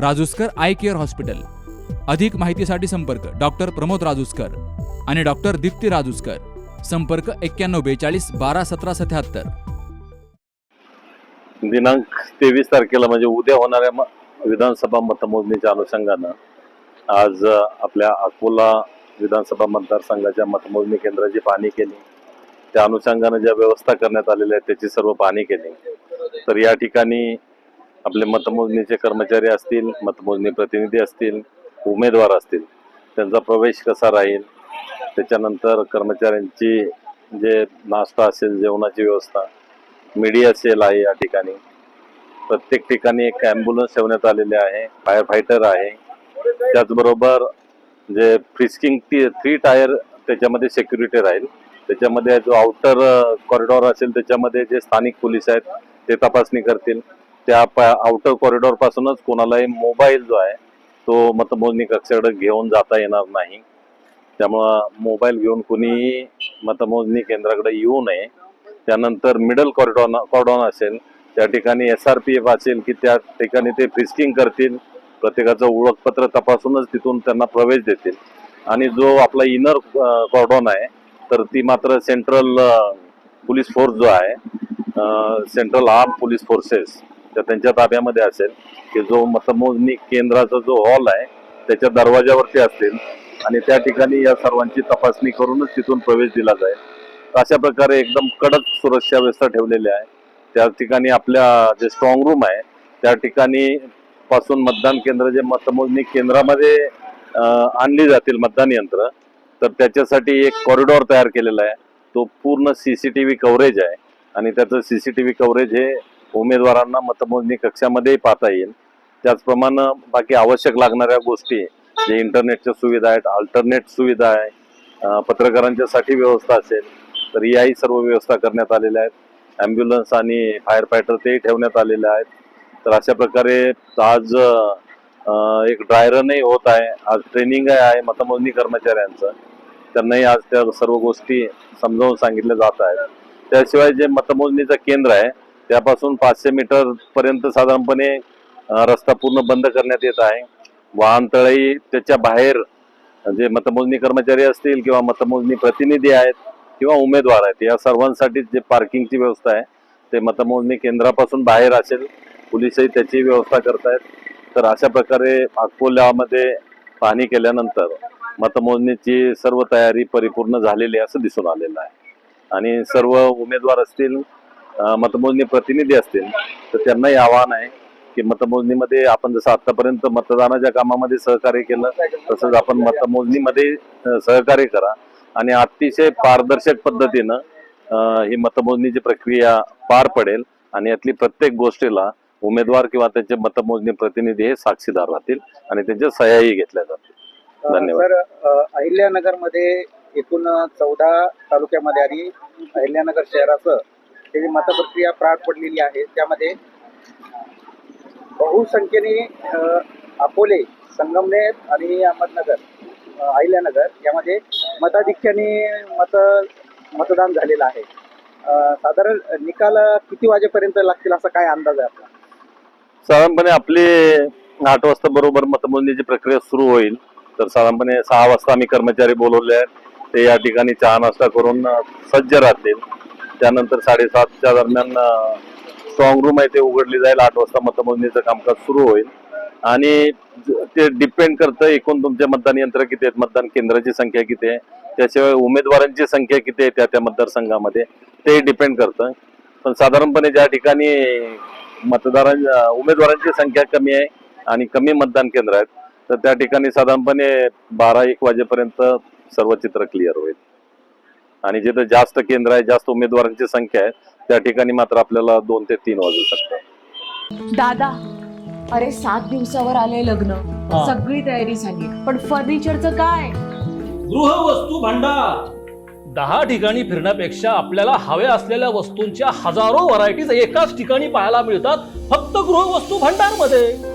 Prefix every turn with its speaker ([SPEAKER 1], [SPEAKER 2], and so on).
[SPEAKER 1] Rajuskar eye care hospital. अधिक माहितीसाठी संपर्क डॉक्टर प्रमोद राजूस्कर आणि डॉक्टर दीप्ती राजूस्कर. संपर्क एक्क्याण्णव बेचाळीस बारा सतरा सत्याहत्तर.
[SPEAKER 2] दिनांक तेवीस तारखेला म्हणजे उद्या होणाऱ्या विधानसभा मतमोजणीच्या अनुषंगानं आज आपल्या अकोला विधानसभा मतदारसंघाच्या मतमोजणी केंद्राची पाहणी केली. त्या अनुषंगानं ज्या व्यवस्था करण्यात आलेल्या आहेत त्याची सर्व पाहणी केली. तर या ठिकाणी आपले मतमोजणीचे कर्मचारी असतील मतमोजणी प्रतिनिधी असतील उमेदवार असतील त्यांचा प्रवेश कसा राहील? त्याच्यानंतर कर्मचाऱ्यांची जे नाश्ता असेल जेवणाची व्यवस्था मीडिया सेल आहे या ठिकाणी. प्रत्येक ठिकाणी एक ॲम्ब्युलन्स ठेवण्यात आलेले आहे फायर फायटर आहे. त्याचबरोबर जे फ्रिस्किंग ती थ्री टायर त्याच्यामध्ये सेक्युरिटी राहील. त्याच्यामध्ये जो आउटर कॉरिडॉर असेल त्याच्यामध्ये जे स्थानिक पोलीस आहेत ते तपासणी करतील. त्या आउटर कॉरिडॉर पासूनच कोणालाही मोबाईल जो आहे तो मतमोजणी कक्षाकडे घेऊन जाता येणार नाही. त्यामुळं मोबाईल घेऊन कुणीही मतमोजणी केंद्राकडे येऊ नये. त्यानंतर मिडल कॉरिडॉन कॉर्डॉन असेल त्या ठिकाणी एस आर पी एफ असेल की त्या ठिकाणी ते फिस्किंग करतील प्रत्येकाचं ओळखपत्र तपासूनच तिथून त्यांना प्रवेश देतील. आणि जो आपला इनर कॉर्डॉन आहे तर ती मात्र सेंट्रल पोलीस फोर्स जो आहे सेंट्रल आर्म पोलीस फोर्सेस तर त्यांच्या ताब्यामध्ये असेल की जो मतमोजणी केंद्राचा जो हॉल आहे त्याच्या दरवाजावरती असतील आणि त्या ठिकाणी या सर्वांची तपासणी करूनच तिथून प्रवेश दिला जाईल. तर अशा प्रकारे एकदम कडक सुरक्षा व्यवस्था ठेवलेली आहे. त्या ठिकाणी आपल्या जे स्ट्रॉंग रूम आहे त्या ठिकाणी पासून मतदान केंद्र जे मतमोजणी केंद्रामध्ये आणली जातील मतदान यंत्र तर त्याच्यासाठी एक कॉरिडॉर तयार केलेला आहे. तो पूर्ण C C T V coverage आहे आणि त्याचं C C T V coverage हे उमेदवारांना मतमोजणी कक्षामध्येही पाहता येईल. त्याचप्रमाणे बाकी आवश्यक लागणाऱ्या गोष्टी जे इंटरनेटच्या सुविधा आहेत अल्टरनेट सुविधा आहे पत्रकारांच्यासाठी व्यवस्था असेल तर याही सर्व व्यवस्था करण्यात आलेल्या आहेत. ॲम्ब्युलन्स आणि फायर फायटर तेही ठेवण्यात आलेले आहेत. तर अशा प्रकारे आज एक ड्राय रनही होत आहे. आज ट्रेनिंग आहे मतमोजणी कर्मचाऱ्यांचं. त्यांनाही आज त्या सर्व गोष्टी समजावून सांगितल्या जात आहेत. त्याशिवाय जे मतमोजणीचं केंद्र आहे त्यापासून पाचशे मीटर पर्यंत साधारणपणे रस्ता पूर्ण बंद करण्यात येत आहे. वाहनतळही त्याच्या बाहेर जे मतमोजणी कर्मचारी असतील किंवा मतमोजणी प्रतिनिधी आहेत किंवा उमेदवार आहेत या सर्वांसाठी जे पार्किंगची व्यवस्था आहे ते मतमोजणी केंद्रापासून बाहेर असेल पोलिसही त्याची व्यवस्था करतायत. तर अशा प्रकारे अकोल्यामध्ये पाहणी केल्यानंतर मतमोजणीची सर्व तयारी परिपूर्ण झालेली आहे असं दिसून आलेलं आहे. आणि सर्व उमेदवार असतील मतमोजणी प्रतिनिधी असतील तर त्यांनाही आव्हान आहे की मतमोजणीमध्ये आपण जसं आतापर्यंत मतदानाच्या कामामध्ये सहकार्य केलं तसंच आपण मतमोजणीमध्ये सहकार्य करा आणि अतिशय पारदर्शक पद्धतीनं ही मतमोजणीची प्रक्रिया पार पडेल आणि यातली प्रत्येक गोष्टीला उमेदवार किंवा त्यांचे मतमोजणी प्रतिनिधी हे साक्षीदार राहतील आणि त्यांच्या सह्याही घेतल्या जातील धन्यवाद.
[SPEAKER 3] सर अहिल्यानगरमध्ये एकूण चौदा तालुक्यामध्ये आणि अहिल्यानगर शहराचं त्याची मतप्रक्रिया पार पडलेली आहे. त्यामध्ये बहुसंख्येने अकोले संगमनेर आणि अहमदनगर अहिल्यानगर यामध्ये मताधिक्याने मत मतदान झालेलं आहे. साधारण निकाल किती वाजेपर्यंत लागतील असा काय अंदाज आहे आपला?
[SPEAKER 2] साधारणपणे आपली आठ वाजता बरोबर मतमोजणीची प्रक्रिया सुरू होईल. तर साधारणपणे सहा वाजता आम्ही कर्मचारी बोलवले आहेत. ते या ठिकाणी चहा नाश्ता करून सज्ज राहतील. त्यानंतर साडेसातच्या दरम्यान स्ट्रॉंग रूम आहे ते उघडली जाईल. आठ वाजता मतमोजणीचं कामकाज सुरू होईल. आणि ते डिपेंड करतं एकूण तुमचे मतदान यंत्र किती आहेत मतदान केंद्राची संख्या किती आहे. त्याशिवाय उमेदवारांची संख्या किती आहे त्या त्या मतदारसंघामध्ये ते डिपेंड करतं. पण साधारणपणे ज्या ठिकाणी मतदारां उमेदवारांची संख्या कमी आहे आणि कमी मतदान केंद्र आहेत तर त्या ठिकाणी साधारणपणे बारा एक वाजेपर्यंत सर्व चित्र क्लिअर होईल. आणि जिथं जास्त केंद्र आहे जास्त उमेदवारांची संख्या आहे त्या ठिकाणी मात्र आपल्याला दोन ते तीन वाजू शकतात.
[SPEAKER 4] दादा अरे सात दिवसावर आले लग्न. सगळी तयारी झाली. पण फर्निचरचं काय?
[SPEAKER 5] गृहवस्तू भांडार. दहा ठिकाणी फिरण्यापेक्षा आपल्याला हव्या असलेल्या वस्तूंच्या हजारो व्हरायटीज एकाच ठिकाणी पाहायला मिळतात फक्त गृहवस्तू भांडारमध्ये